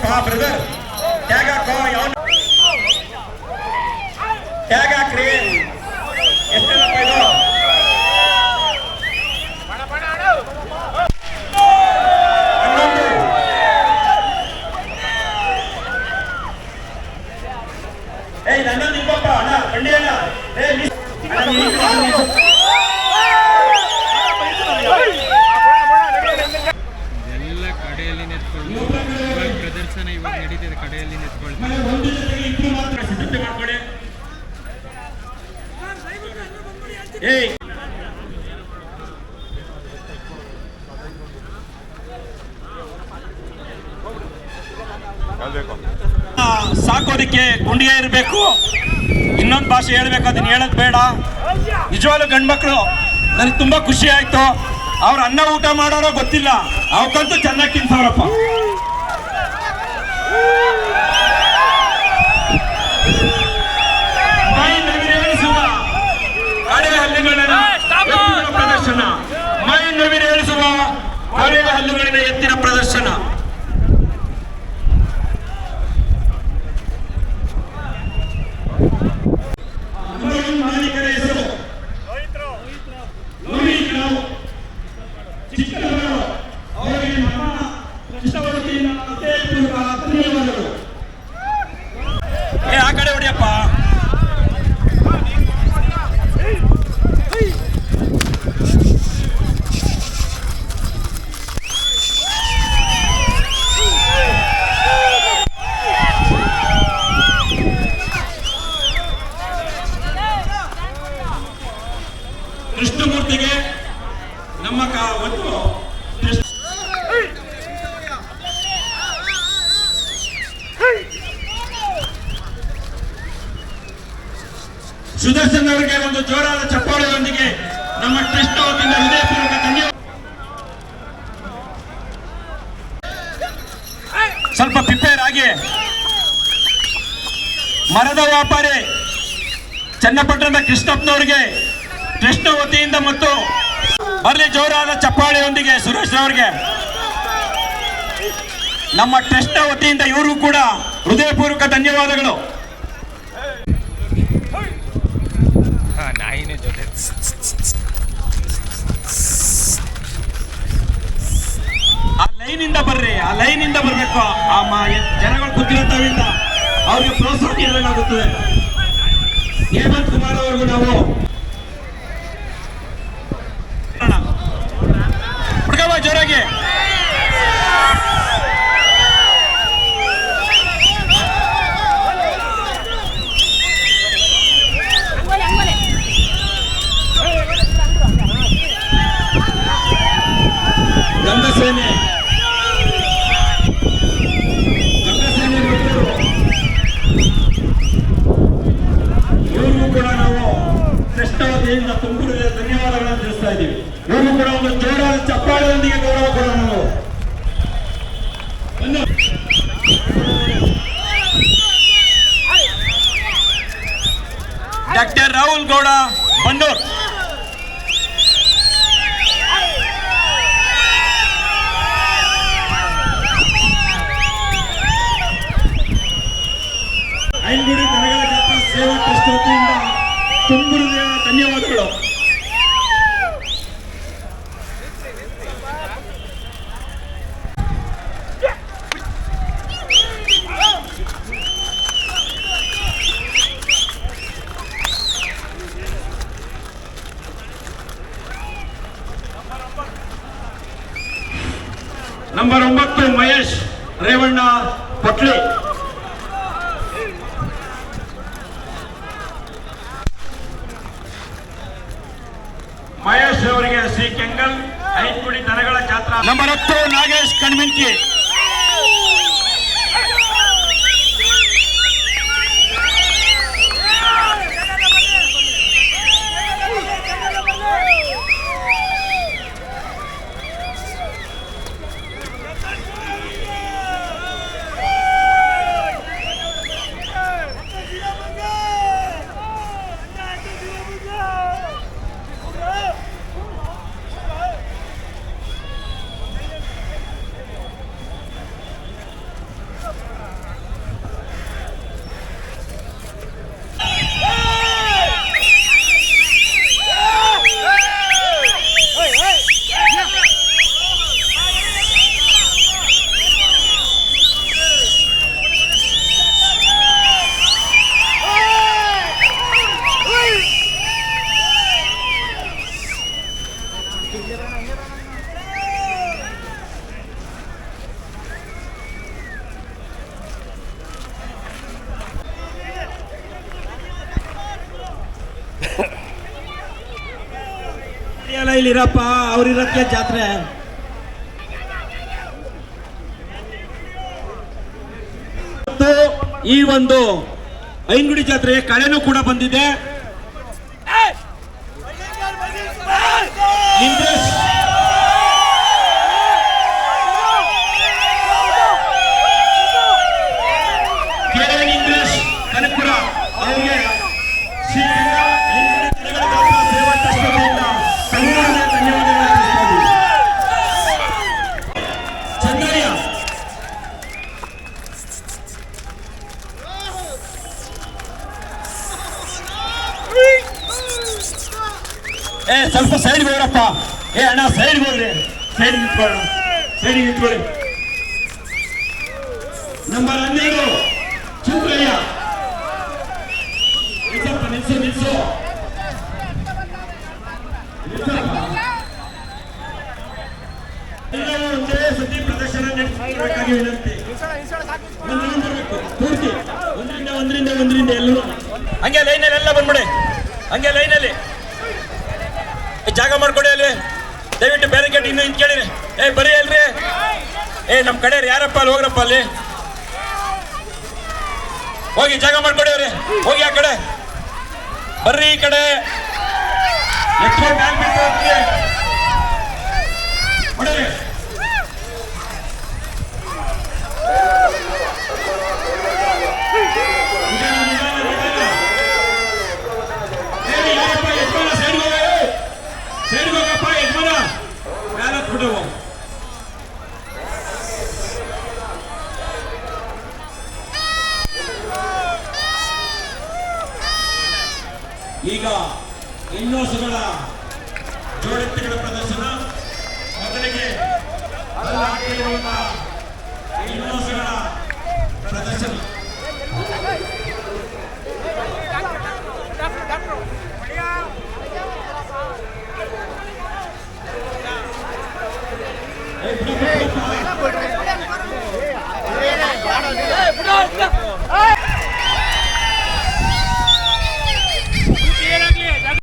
ಏ ನೀವು tag ಹಾಕಪ್ಪ brother tag ಹಾಕೋ ಯಾವ ಟ್ಯಾಗ್ ಹಾಕ್ರಿ ಎಷ್ಟೇನಪ್ಪ ಇದು ಹನ್ನೊಂದು ಏಯ್ ನನ್ನೊಂದು ಇಪ್ಪಪ್ಪ ಅಣ್ಣ ಬಂಡಿ ಅಣ್ಣ ಏ ಮಿಸ್ ಅಣ್ಣ, ನೀನು ಈ ಒಂದು ಜೊತೆಗೆ ಇಬ್ರು ಮಾತ್ರ ಸಿದ್ಧತೆ ಮಾಡ್ಕೊಳ್ಳಿ ಏಯ್. ಆ, ಸಾಕೋದಕ್ಕೆ ಗುಂಡಿಗೆ ಇರಬೇಕು. ಇನ್ನೊಂದು ಭಾಷೆ ಹೇಳ್ಬೇಕು ಅದನ್ನ ಹೇಳೋದು ಬೇಡ. ನಿಜವಾಗ್ಲೂ ಗಂಡ್ಮಕ್ಳು ನನಗೆ ತುಂಬಾ ಖುಷಿ ಆಯ್ತು. ಅವ್ರ ಅನ್ನ ಊಟ ಮಾಡೋರೋ ಗೊತ್ತಿಲ್ಲ. ಅವಕ್ಕಂತೂ ಚೆನ್ನಾಗಿ ತಿಂತವ್ರಪ್ಪ. ಹಳೆಯ ಹಲ್ಲುಗಳಿನ ಎತ್ತಿನ ಪ್ರದರ್ಶನ ಅಂಗಡಿ ಮಾಲೀಕರ ಕೃಷ್ಣಮೂರ್ತಿಗೆ ನಮ್ಮ ಒಂದು ಸುದರ್ಶನ್ ಅವರಿಗೆ ಒಂದು ಜೋರಾದ ಚಪ್ಪಾಳೆಯೊಂದಿಗೆ ನಮ್ಮ ಟ್ರಸ್ಟ್ ವತಿಯಿಂದ ಹೃದಯಪೂರ್ವಕ ಧನ್ಯವಾದ. ಸ್ವಲ್ಪ ಪ್ರಿಪೇರ್ ಆಗಿ ಮರದ ವ್ಯಾಪಾರಿ ಚನ್ನಪಟ್ಟಣದ ಕೃಷ್ಣಪ್ಪನವರಿಗೆ ಕೃಷ್ಣ ವತಿಯಿಂದ ಮತ್ತು ಬರಲಿ ಜೋರಾದ ಚಪ್ಪಾಳೆಯೊಂದಿಗೆ ಸುರೇಶ್ ರವರಿಗೆ. ನಮ್ಮ ಟ್ರಸ್ಟ್ ವತಿಯಿಂದ ಇವರು ಕೂಡ ಹೃದಯಪೂರ್ವಕ ಧನ್ಯವಾದಗಳು. ಜೊತೆ. ಆ ಲೈನ್ ಇಂದ ಬರ್ರಿ ಆ ಲೈನ್ ಇಂದ ಬರ್ಬೇಕು. ಆ ಜನಗಳು ಕೂತಿರೋದ್ರಿಂದ ಅವ್ರಿಗೆ ಪ್ರೋತ್ಸಾಹ ನೀಡಲಾಗುತ್ತದೆ. ಹೇಮಂತ್ ಕುಮಾರ್ ಅವ್ರಿಗೂ ನಾವು ರಾಹುಲ್ ಗೌಡ ಬಂಡೂರ್ ಐನ್ಗುಡಿ ಕನಗಲ ಜಾತ್ರಾ ಸೇವಾ ಟ್ರಸ್ಟ್ ವತಿಯಿಂದ ತುಂಬ ಧನ್ಯವಾದಗಳು. ನಂಬರ್ ಒಂಬತ್ತು ಮಹೇಶ್ ರೇವಣ್ಣ ಪಟ್ಲಿ. ಮಹೇಶ್ ಅವರಿಗೆ ಸಿ ಕೆಂಗಲ್ ಐನ್ಗುಡಿ ದನಗಳ ಜಾತ್ರಾ. ನಂಬರ್ ಹತ್ತು ನಾಗೇಶ್ ಕಣ್ಮಿಂಕಿ ಇಲ್ಲಿರಪ್ಪ ಅವ್ರಿರಕ್ಕೆ ಜಾತ್ರೆ. ಈ ಒಂದು ಐನ್ಗುಡಿ ಜಾತ್ರೆ ಕಳೆನೂ ಕೂಡ ಬಂದಿದೆ. Invest ಏ, ಸ್ವಲ್ಪ ಸೈಡ್ ಹೋಗ್ರಪ್ಪ. ಏ, ಅಣ್ಣ ಸೈಡ್ ಹೋಗ್ರಿ. ಸೈಡ್ ನಿಂತ್ಕೊಳ್ಳೋಣ. ಸೈಡ್ ನಿಂತ್ಕೊಳ್ಳಿ. ನಂಬರ್ ಹನ್ನೆರಡು ನಿಲ್ಸಪ್ಪ, ನಿಲ್ಸು ನಿಲ್ಸು. ಪ್ರದರ್ಶನ ಒಂದರಿಂದ ಒಂದರಿಂದ ಒಂದರಿಂದ ಎಲ್ಲರೂ. ಹಂಗೆ ಲೈನಲ್ಲಿ ಎಲ್ಲ ಬಂದ್ಬಿಡಿ. ಹಂಗೆ ಲೈನಲ್ಲಿ ಜಾಗ ಮಾಡ್ಕೊಡಿ ಅಲ್ಲಿ. ದಯವಿಟ್ಟು ಬ್ಯಾರಿಕೇಡ್ ಇನ್ನು ಇಂತ ಕೇಳಿರಿ. ಏ, ಬರೀ ಅಲ್ರಿ. ಏ ನಮ್ಮ ಕಡೆ ಯಾರಪ್ಪ ಅಲ್ಲಿ, ಹೋಗ್ರಪ್ಪ ಅಲ್ಲಿ? ಹೋಗಿ ಜಾಗ ಮಾಡ್ಕೊಡಿ ಅವ್ರಿ. ಹೋಗಿ ಆ ಕಡೆ. ಬರ್ರಿ ಈ ಕಡೆ. ಎಷ್ಟೋ ಮ್ಯಾಲ್ ಬಿಟ್ಟು ಹೋಗ್ರಿ. ಹೊಡೀರಿ. ನಿಧಾನ, ನಿಧಾನ, ನಿಧಾನ. ಏ, ಯಾರಪ್ಪ ಯಜಮಾನ ಸೈಡ್ಗೆ ಹೋಗು. ಸೈಡ್ಗೆ ಹೋಗಪ್ಪ ಯಜಮಾನ ಮ್ಯಾಲ ಹತ್ಬಿಡು ಈಗ ಇನ್ನೋಸುಗಳ ಜೋಡೆತ್ತಿಗಳ ಪ್ರದರ್ಶನ. ಮೊದಲಿಗೆ ಇನ್ನೂ ಸುಗಳ ಇನ್ನೋಸುಗಳ ಪ್ರದರ್ಶನ.